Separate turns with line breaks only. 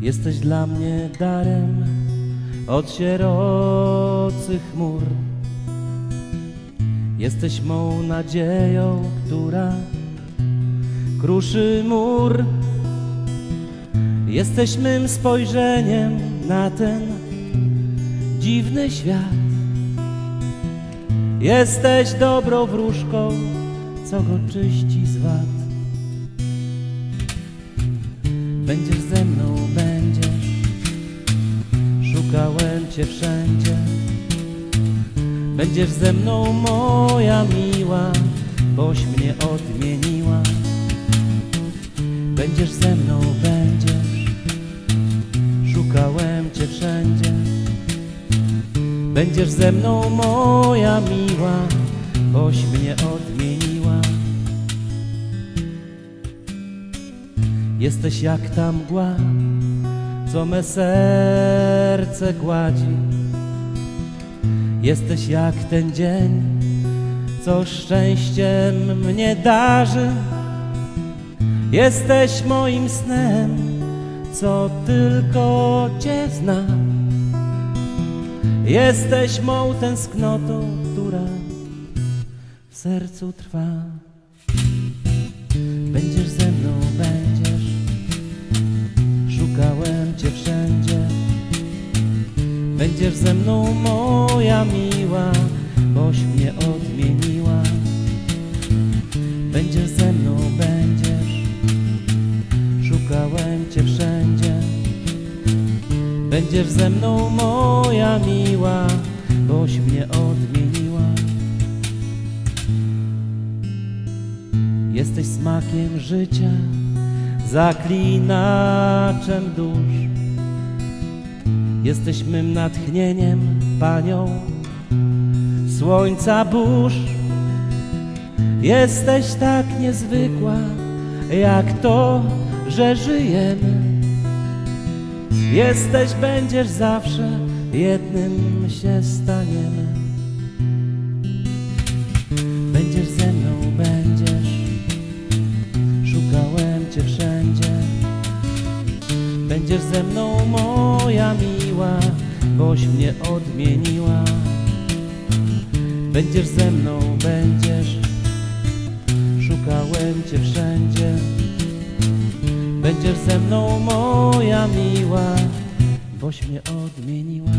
Jesteś dla mnie darem od sierocych chmur. Jesteś mą nadzieją, która kruszy mur. Jesteś mym spojrzeniem na ten dziwny świat. Jesteś dobrą wróżką, co go czyści z wad. Będziesz szukałem Cię wszędzie. Będziesz ze mną, moja miła, boś mnie odmieniła. Będziesz ze mną, będziesz, szukałem Cię wszędzie. Będziesz ze mną, moja miła, boś mnie odmieniła. Jesteś jak ta mgła, co me serce gładzi. Jesteś jak ten dzień, co szczęściem mnie darzy. Jesteś moim snem, co tylko Cię zna. Jesteś mą tęsknotą, która w sercu trwa. Będziesz Będziesz ze mną, moja miła, boś mnie odmieniła. Będziesz ze mną, będziesz. Szukałem Cię wszędzie. Będziesz ze mną, moja miła, boś mnie odmieniła. Jesteś smakiem życia, zaklinaczem dusz. Jesteś mym natchnieniem, panią słońca burz. Jesteś tak niezwykła, jak to, że żyjemy. Jesteś, będziesz zawsze, jednym się staniemy. Będziesz ze mną, będziesz, szukałem Cię wszędzie. Będziesz ze mną, moja boś mnie odmieniła. Będziesz ze mną, będziesz, szukałem Cię wszędzie. Będziesz ze mną, moja miła, boś mnie odmieniła.